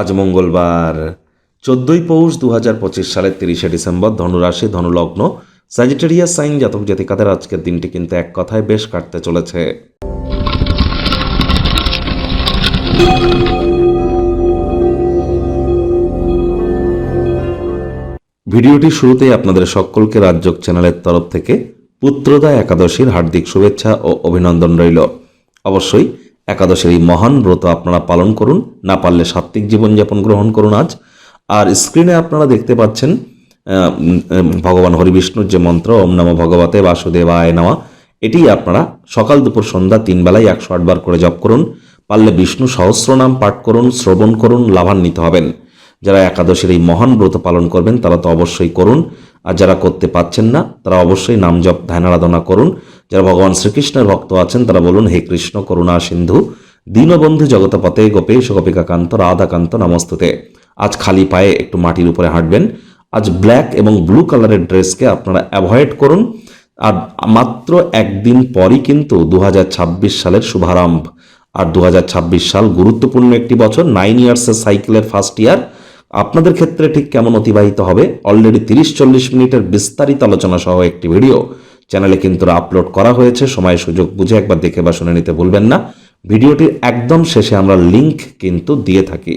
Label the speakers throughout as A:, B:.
A: আজ মঙ্গলবার, চোদ্দই পৌষ দু হাজার পঁচিশ সালের তিরিশে ডিসেম্বর, ধনুরাশি, ধনুলগ্ন স্যাজিটেরিয়াস সাইন জাতক জাতিকাদের আজকের দিনটি কিন্তু এক কথায় বেশ কাটতে চলেছে। ভিডিওটি শুরুতেই আপনাদের সকলকে রাজ্যক চ্যানেলের তরফ থেকে পুত্রদা একাদশীর হার্দিক শুভেচ্ছা ও অভিনন্দন রইল। অবশ্যই একাদশের এই মহান ব্রত আপনারা পালন করুন। না পারলে সাত্ত্বিক জীবনযাপন গ্রহণ করুন আজ। আর স্ক্রিনে আপনারা দেখতে পাচ্ছেন ভগবান হরিবিষ্ণুর যে মন্ত্র, ওম নম ভগবতে বাসুদেবায় নামা। এটি আপনারা সকাল দুপুর সন্ধ্যা তিন বেলায় একশো আটবার করে জপ করুন। পারলে বিষ্ণু সহস্রনাম পাঠ করুন, শ্রবণ করুন, লাভান্বিত হবেন। যারা একাদশের এই মহান ব্রত পালন করবেন, তারা তো অবশ্যই করুন। আর যারা করতে পাচ্ছেন না, তারা অবশ্যই নাম জপ, ধ্যান, আরাধনা করুন। যারা ভগবান শ্রীকৃষ্ণের ভক্ত আছেন, তারা বলুন, হে কৃষ্ণ, করুণা, সিন্ধু, দীনবন্ধু জগতপতে গোপেশ গোপিকাকান্ত রাধাকান্ত, নমস্তুতে। আজ খালি পায়ে একটু মাটির উপরে হাঁটবেন। আজ ব্ল্যাক এবং ব্লু কালারের ড্রেসকে আপনারা অ্যাভয়েড করুন। আর মাত্র একদিন পরই কিন্তু দু হাজার ছাব্বিশ সালের শুভারম্ভ। আর দু হাজার ছাব্বিশ সাল গুরুত্বপূর্ণ একটি বছর নাইন ইয়ার্সের সাইকেলের ফার্স্ট ইয়ার আপনাদের ক্ষেত্রে ঠিক কেমন অতিবাহিত হবে? অলরেডি তিরিশ চল্লিশ মিনিটের বিস্তারিত আলোচনা সহ একটি ভিডিও। চ্যানেলে কিন্তু আপলোড করা হয়েছে, সময় সুযোগ বুঝে একবার দেখে বা শুনে নিতে ভুলবেন না। ভিডিওটির একদম শেষে আমরা লিংক কিন্তু দিয়ে থাকি।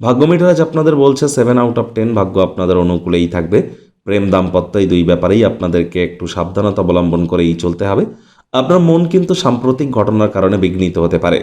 A: ভাগ্য মিটার আজ আপনাদের বলছে সেভেন আউট অফ টেন ভাগ্য আপনাদের অনুকূলেই থাকবে। প্রেম দাম্পত্য এই দুই ব্যাপারেই আপনাদেরকে একটু সাবধানতা অবলম্বন করেই চলতে হবে। আপনার মন কিন্তু সাম্প্রতিক ঘটনার কারণে বিঘ্নিত হতে পারে।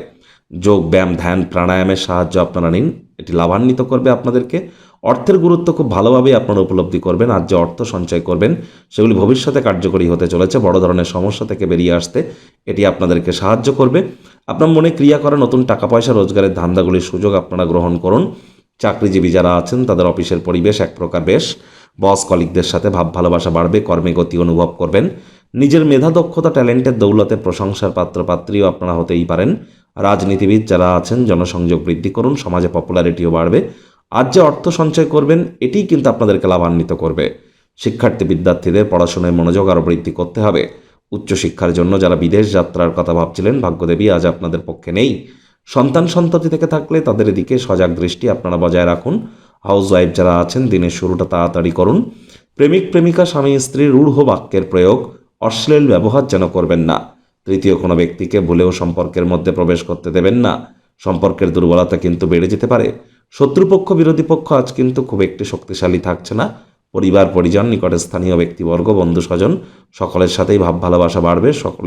A: যোগ, ব্যায়াম, ধ্যান, প্রাণায়ামের সাহায্য আপনারা নিন। এটি লাভান্বিত করবে আপনাদেরকে। অর্থের গুরুত্ব খুব ভালোভাবেই আপনারা উপলব্ধি করবেন। আর যে অর্থ সঞ্চয় করবেন, সেগুলি ভবিষ্যতে কার্যকরী হতে চলেছে, বড় ধরনের সমস্যা থেকে বেরিয়ে আসতে। এটি আপনাদেরকে সাহায্য করবে। আপনার মনে ক্রিয়া করা নতুন টাকা পয়সা রোজগারের ধান্দাগুলির সুযোগ আপনারা গ্রহণ করুন। চাকরিজীবী যারা আছেন, তাদের অফিসের পরিবেশ এক প্রকার বেশ। বস কলিকদের সাথে ভাব, ভালোবাসা বাড়বে, কর্মে গতি অনুভব করবেন। নিজের মেধা, দক্ষতা, ট্যালেন্টের দৌলতে প্রশংসার পাত্র, পাত্রীও আপনারা হতেই পারেন। রাজনীতিবিদ যারা আছেন, জনসংযোগ বৃদ্ধি করুন, সমাজে পপুলারিটিও বাড়বে। আজ যে অর্থ সঞ্চয় করবেন, এটিই কিন্তু আপনাদেরকে লাভান্বিত করবে। শিক্ষার্থী বিদ্যার্থীদের পড়াশোনায় মনোযোগ আরও বৃদ্ধি করতে হবে। উচ্চশিক্ষার জন্য যারা বিদেশ যাত্রার কথা ভাবছিলেন, ভাগ্যদেবী আজ আপনাদের পক্ষে নেই। সন্তান সন্ততি থেকে থাকলে তাদের দিকে সজাগ দৃষ্টি আপনারা বজায় রাখুন। হাউস ওয়াইফ যারা আছেন, দিনের শুরুটা তাড়াতাড়ি করুন। প্রেমিক, প্রেমিকা, স্বামী স্ত্রীর রূঢ় বাক্যের প্রয়োগ, অশ্লীল ব্যবহার যেন করবেন না। তৃতীয় কোনো ব্যক্তিকে ভুলেও সম্পর্কের মধ্যে প্রবেশ করতে দেবেন না। সম্পর্কের দুর্বলতা কিন্তু বেড়ে যেতে পারে। শত্রুপক্ষ, বিরোধী পক্ষ আজ কিন্তু খুব একটি শক্তিশালী থাকছে না। পরিবার, পরিজন, নিকটে স্থানীয় ব্যক্তিবর্গ বন্ধু স্বজন সকলের সাথেই ভাব, ভালোবাসা বাড়বে। সকল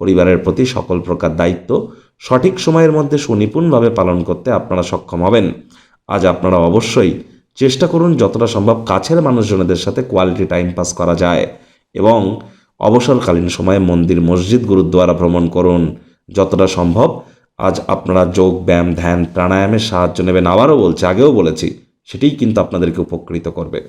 A: পরিবারের প্রতি সকল প্রকার দায়িত্ব সঠিক সময়ের মধ্যে সুনিপুণভাবে পালন করতে আপনারা সক্ষম হবেন। আজ আপনারা অবশ্যই চেষ্টা করুন যতটা সম্ভব কাছের মানুষজনদের সাথে কোয়ালিটি টাইম পাস করা যায় এবং অবসরকালীন সময়ে মন্দির, মসজিদ, গুরুদ্বারা ভ্রমণ করুন। যতটা সম্ভব, আজ আপনারা যোগ, ব্যায়াম, ধ্যান, প্রাণায়ামের সাহায্য নেবেন। আবারও বলছি, আগেও বলেছি, সেটিই কিন্তু আপনাদেরকে উপকৃত করবে।